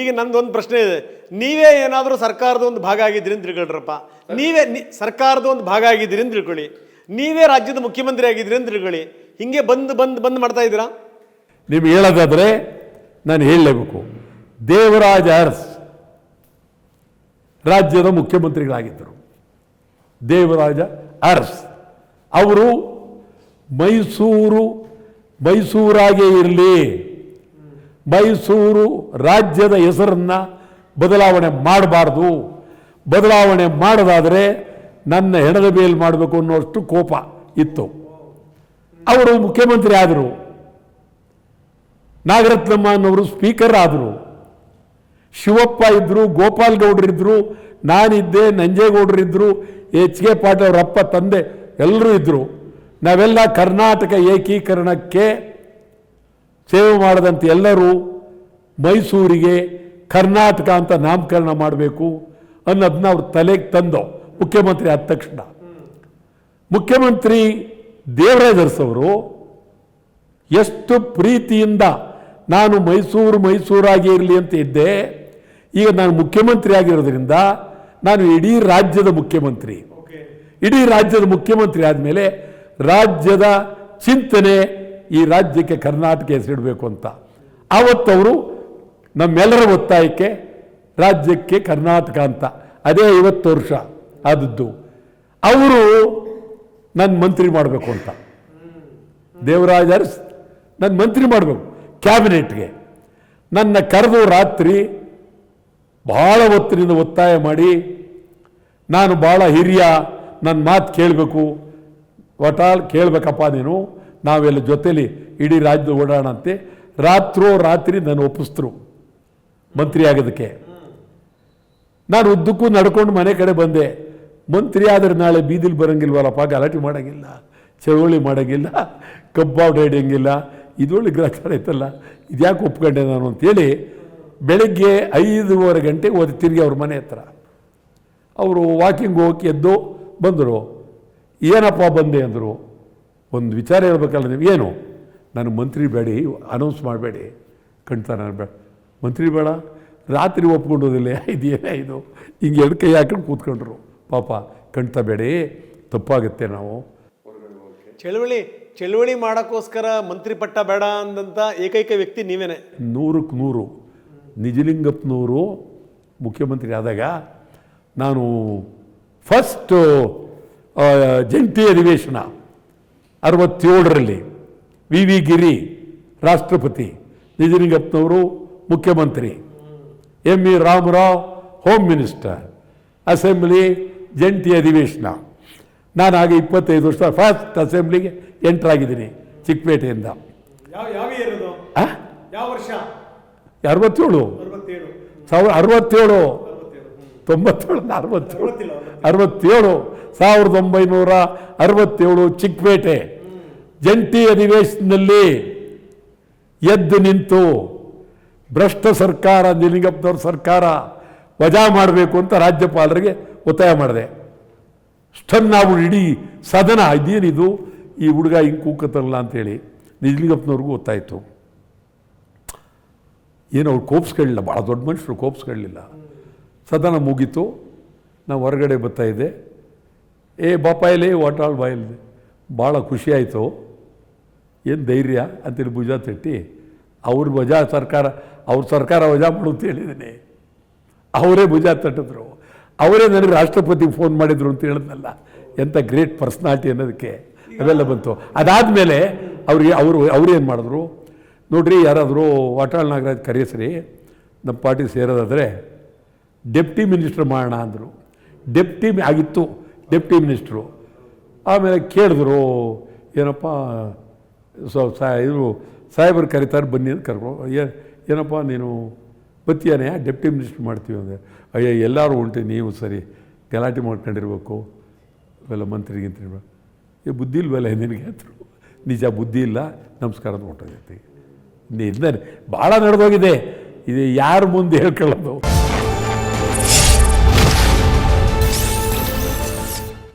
ಈಗ ನಂದೊಂದು ಪ್ರಶ್ನೆ ಇದೆ. ನೀವೇ ಏನಾದರೂ ಸರ್ಕಾರದ ಒಂದು ಭಾಗ ಆಗಿದ್ದೀರಿ ಅಂತ ತಿಳ್ಕೊಳ್ರಪ್ಪ. ನೀವೇ ಸರ್ಕಾರದ ಒಂದು ಭಾಗ ಆಗಿದ್ದೀರಿ ಅಂತ ತಿಳ್ಕೊಳ್ಳಿ. ನೀವೇ ರಾಜ್ಯದ ಮುಖ್ಯಮಂತ್ರಿ ಆಗಿದ್ದೀರಿ ಅಂತ ತಿಳ್ಕೊಳ್ಳಿ. ಹಿಂಗೆ ಬಂದು ಬಂದು ಬಂದು ಮಾಡ್ತಾ ಇದ್ದೀರಾ? ನೀವು ಹೇಳೋದಾದರೆ ನಾನು ಹೇಳಲೇಬೇಕು. ದೇವರಾಜ ಅರಸ್ ರಾಜ್ಯದ ಮುಖ್ಯಮಂತ್ರಿಗಳಾಗಿದ್ದರು. ದೇವರಾಜ ಅರಸ್ ಅವರು ಮೈಸೂರು ಮೈಸೂರಾಗೇ ಇರಲಿ. ಮೈಸೂರು ರಾಜ್ಯದ ಹೆಸರನ್ನು ಬದಲಾವಣೆ ಮಾಡಬಾರ್ದು. ಬದಲಾವಣೆ ಮಾಡೋದಾದರೆ ನನ್ನ ಹೆಣದ ಮೇಲೆ ಮಾಡಬೇಕು ಅನ್ನೋಷ್ಟು ಕೋಪ ಇತ್ತು. ಅವರು ಮುಖ್ಯಮಂತ್ರಿ ಆದರು. ನಾಗರತ್ನಮ್ಮ ಅನ್ನೋರು ಸ್ಪೀಕರ್ ಆದರು. ಶಿವಪ್ಪ ಇದ್ದರು ಗೋಪಾಲ್ ಗೌಡ್ರಿದ್ರು ನಾನಿದ್ದೆ ನಂಜೇಗೌಡರಿದ್ದರು ಎಚ್ ಕೆ ಪಾಟೀಲ್ ಅವರಪ್ಪ ತಂದೆ ಎಲ್ಲರೂ ಇದ್ದರು ನಾವೆಲ್ಲ ಕರ್ನಾಟಕ ಏಕೀಕರಣಕ್ಕೆ ಸೇವೆ ಮಾಡಿದಂಥ ಎಲ್ಲರೂ ಮೈಸೂರಿಗೆ ಕರ್ನಾಟಕ ಅಂತ ನಾಮಕರಣ ಮಾಡಬೇಕು ಅನ್ನೋದನ್ನ ಅವ್ರು ತಲೆಗೆ ತಂದು ಮುಖ್ಯಮಂತ್ರಿ ಆದ ತಕ್ಷಣ. ಮುಖ್ಯಮಂತ್ರಿ ದೇವರಾಜರ್ಸ್ ಅವರು ಎಷ್ಟು ಪ್ರೀತಿಯಿಂದ ನಾನು ಮೈಸೂರು ಮೈಸೂರಾಗಿ ಇರಲಿ ಅಂತ ಇದ್ದೆ ಈಗ ನಾನು ಮುಖ್ಯಮಂತ್ರಿ ಆಗಿರೋದ್ರಿಂದ ನಾನು ಇಡೀ ರಾಜ್ಯದ ಮುಖ್ಯಮಂತ್ರಿ. ಇಡೀ ರಾಜ್ಯದ ಮುಖ್ಯಮಂತ್ರಿ ಆದಮೇಲೆ ರಾಜ್ಯದ ಚಿಂತನೆ ಈ ರಾಜ್ಯಕ್ಕೆ ಕರ್ನಾಟಕ ಹೆಸರಿಡಬೇಕು ಅಂತ. ಆವತ್ತವರು ನಮ್ಮೆಲ್ಲರ ಒತ್ತಾಯಕ್ಕೆ ರಾಜ್ಯಕ್ಕೆ ಕರ್ನಾಟಕ ಅಂತ. ಅದೇ ಐವತ್ತು ವರ್ಷ ಆದದ್ದು. ಅವರು ನನ್ನ ಮಂತ್ರಿ ಮಾಡಬೇಕು ಅಂತ. ದೇವರಾಜ ಅರಸ್ ನನ್ನ ಮಂತ್ರಿ ಮಾಡಬೇಕು ಕ್ಯಾಬಿನೆಟ್ಗೆ. ನನ್ನ ಕರೆದು ರಾತ್ರಿ ಭಾಳ ಹೊತ್ತಿನಿಂದ ಒತ್ತಾಯ ಮಾಡಿ, ನಾನು ಭಾಳ ಹಿರಿಯ ನನ್ನ ಮಾತು ಕೇಳಬೇಕು ಒಟಾಲ್ ಕೇಳಬೇಕಪ್ಪ ನೀನು. ನಾವೆಲ್ಲ ಜೊತೆಲಿ ಇಡೀ ರಾಜ್ಯದ ಓಡಾಡೋಣ ಅಂತೆ ರಾತ್ರೋ ರಾತ್ರಿ ನಾನು ಒಪ್ಪಿಸ್ತರು ಮಂತ್ರಿ ಆಗೋದಕ್ಕೆ ನಾನು ಉದ್ದಕ್ಕೂ ನಡ್ಕೊಂಡು ಮನೆ ಕಡೆ ಬಂದೆ. ಮಂತ್ರಿ ಆದರೆ ನಾಳೆ ಬೀದಿಲಿ ಬರೋಂಗಿಲ್ವಲ್ಲಪ್ಪ, ಗಲಾಟೆ ಮಾಡೋಂಗಿಲ್ಲ, ಚಳುವಳಿ ಮಾಡೋಂಗಿಲ್ಲ ಕಬ್ಬಾವ್ಡ್ ಹಿಡಿಯೋಂಗಿಲ್ಲ ಇದೊಳ್ಳೆ ಗ್ರಾಚಾರ ಐತಲ್ಲ ಇದ್ಯಾಕೆ ಒಪ್ಕೊಂಡೆ ನಾನು ಅಂತೇಳಿ ಬೆಳಗ್ಗೆ ಐದೂವರೆ ಗಂಟೆಗೆ ಓದಿ ತಿರುಗಿ ಅವ್ರ ಮನೆ ಹತ್ರ. ಅವರು ವಾಕಿಂಗ್ ಹೋಗಿ ಎದ್ದು ಬಂದರು. ಏನಪ್ಪ ಬಂದೆ ಅಂದರು ಒಂದು ವಿಚಾರ ಹೇಳ್ಬೇಕಲ್ಲ ನೀವು ಏನು? ನಾನು ಮಂತ್ರಿ ಬೇಡಿ ಅನೌನ್ಸ್ ಮಾಡಬೇಡಿ. ಕಣ್ತಾ ನಾನು ಬೇಡ ಮಂತ್ರಿ ಬೇಡ. ರಾತ್ರಿ ಒಪ್ಕೊಂಡೋದಿಲ್ಲ ಇದು ಏನೇ ಇದು? ಹಿಂಗೆ ಎರಡು ಕೈ ಹಾಕೊಂಡು ಕೂತ್ಕೊಂಡ್ರು. ಪಾಪ ಕಣ್ತಾ ಬೇಡಿ. ತಪ್ಪಾಗುತ್ತೆ ನಾವು. ಚಳುವಳಿ ಚಳುವಳಿ ಮಾಡೋಕ್ಕೋಸ್ಕರ ಮಂತ್ರಿ ಪಟ್ಟ ಬೇಡ ಅಂದಂಥ ಏಕೈಕ ವ್ಯಕ್ತಿ ನೀವೇನೆ. ನೂರಕ್ಕೆ ನೂರು. ನಿಜಲಿಂಗಪ್ಪನವರು ಮುಖ್ಯಮಂತ್ರಿ ಆದಾಗ ನಾನು ಫಸ್ಟು ಜಂಟಿ ಅಧಿವೇಶನ ಅರವತ್ತೇಳರಲ್ಲಿ ವಿ ವಿ ಗಿರಿ ರಾಷ್ಟ್ರಪತಿ ನಿಜಲಿಂಗಪ್ಪನವರು ಮುಖ್ಯಮಂತ್ರಿ. M E Ramarao home minister. Assembly ಜಂಟಿ ಅಧಿವೇಶನ. ನಾನು ಆಗ ಇಪ್ಪತ್ತೈದು ವರ್ಷ ಫಸ್ಟ್ ಅಸೆಂಬ್ಲಿಗೆ ಎಂಟ್ರಾಗಿದ್ದೀನಿ ಚಿಕ್ಕಪೇಟೆಯಿಂದ. ಅರವತ್ತೇಳು. ಸಾವಿರ ಅರವತ್ತೇಳು. ತೊಂಬತ್ತೇಳು ಅರವತ್ತೇಳು. ಅರವತ್ತೇಳು. ಸಾವಿರದ ಒಂಬೈನೂರ ಅರವತ್ತೇಳು ಚಿಕ್ಕಪೇಟೆ. ಜಂಟಿ ಅಧಿವೇಶನದಲ್ಲಿ ಎದ್ದು ನಿಂತು ಭ್ರಷ್ಟ ಸರ್ಕಾರ, ನಿಲಿಂಗಪ್ಪನವ್ರ ಸರ್ಕಾರ ವಜಾ ಮಾಡಬೇಕು ಅಂತ ರಾಜ್ಯಪಾಲರಿಗೆ ಒತ್ತಾಯ ಮಾಡಿದೆ. ನಾವು ಇಡೀ ಸದನ ಇದೇನಿದು? ಈ ಹುಡುಗ ಹಿಂಗೆ ಕೂಕತ್ತಲ್ಲ ಅಂತೇಳಿ ನಿಜಲಿಂಗಪ್ಪನವ್ರಿಗೂ ಗೊತ್ತಾಯಿತು ಏನು ಅವ್ರು ಕೋಪ್ಸ್ಕೊಳ್ಳಿಲ್ಲ ಭಾಳ ದೊಡ್ಡ ಮನುಷ್ಯರು ಕೋಪ್ಸ್ಕೊಳ್ಳಿಲ್ಲ. ಸದನ ಮುಗೀತು, ನಾವು ಹೊರಗಡೆ ಬರ್ತಾ ಇದ್ದೆ. ಏ ಬಾಪಾಯಲ್ಲಿ ವಾಟಾಳ್ ಬಾಯಲ್ಲಿ ಭಾಳ ಖುಷಿಯಾಯಿತು ಏನು ಧೈರ್ಯ ಅಂತೇಳಿ ಭುಜ ತಟ್ಟಿ ಅವ್ರ ವಜಾ ಸರ್ಕಾರ, ಅವ್ರ ಸರ್ಕಾರ ವಜಾ ಅಂತ ಹೇಳಿದ್ದೀನಿ. ಅವರೇ ಭುಜ ತಟ್ಟಿದ್ರು. ಅವರೇ ನನಗೆ ರಾಷ್ಟ್ರಪತಿ ಫೋನ್ ಮಾಡಿದ್ರು ಅಂತ ಹೇಳಿದ್ನಲ್ಲ. ಎಂಥ ಗ್ರೇಟ್ ಪರ್ಸ್ನಾಲಿಟಿ ಅನ್ನೋದಕ್ಕೆ ಅವೆಲ್ಲ ಬಂತು. ಅದಾದಮೇಲೆ ಅವ್ರಿಗೆ, ಅವರು ಅವ್ರೇನು ಮಾಡಿದ್ರು? ನೋಡ್ರಿ, ಯಾರಾದರೂ ವಾಟಾಳ್ ನಾಗರಾಜ್ ಕರೆಯಸ್ರಿ ನಮ್ಮ ಪಾರ್ಟಿ ಸೇರೋದಾದರೆ ಡೆಪ್ಟಿ ಮಿನಿಸ್ಟ್ರ್ ಮಾಡೋಣ ಅಂದರು. ಡೆಪ್ಟಿ ಆಗಿತ್ತು ಡೆಪ್ಟಿ ಮಿನಿಸ್ಟ್ರು. ಆಮೇಲೆ ಕೇಳಿದ್ರು, ಏನಪ್ಪ ಸೊ ಸಾ ಇವರು ಸಾಹೇಬರು ಕರೀತಾರೆ ಬನ್ನಿ ಅಂತ ಕರ್ಕೊ ಏ, ಏನಪ್ಪ ನೀನು ಬತ್ತಿಯಾನೆ? ಡೆಪ್ಟಿ ಮಿನಿಸ್ಟರ್ ಮಾಡ್ತೀವಿ ಅಂದರೆ ಅಯ್ಯ, ಎಲ್ಲರೂ ಉಂಟು, ನೀವು ಸರಿ. ಗಲಾಟೆ ಮಾಡ್ಕೊಂಡಿರ್ಬೇಕು. ಇವೆಲ್ಲ ಮಂತ್ರಿ ಗಿಂತ್ರಿ ಏ, ಬುದ್ಧಿ ಇಲ್ವಲ್ಲ ನಿನಗೆ? ಅಂದರು ನಿಜ ಬುದ್ಧಿ ಇಲ್ಲ. ನಮಸ್ಕಾರ ಅಂತ ಹೊಟ್ಟೋಗೈತಿ ಭಾಳ ನಡೆದೋಗಿದೆ. ಇದು ಯಾರು ಮುಂದೆ ಹೇಳ್ಕೊಳ್ಳೋದು?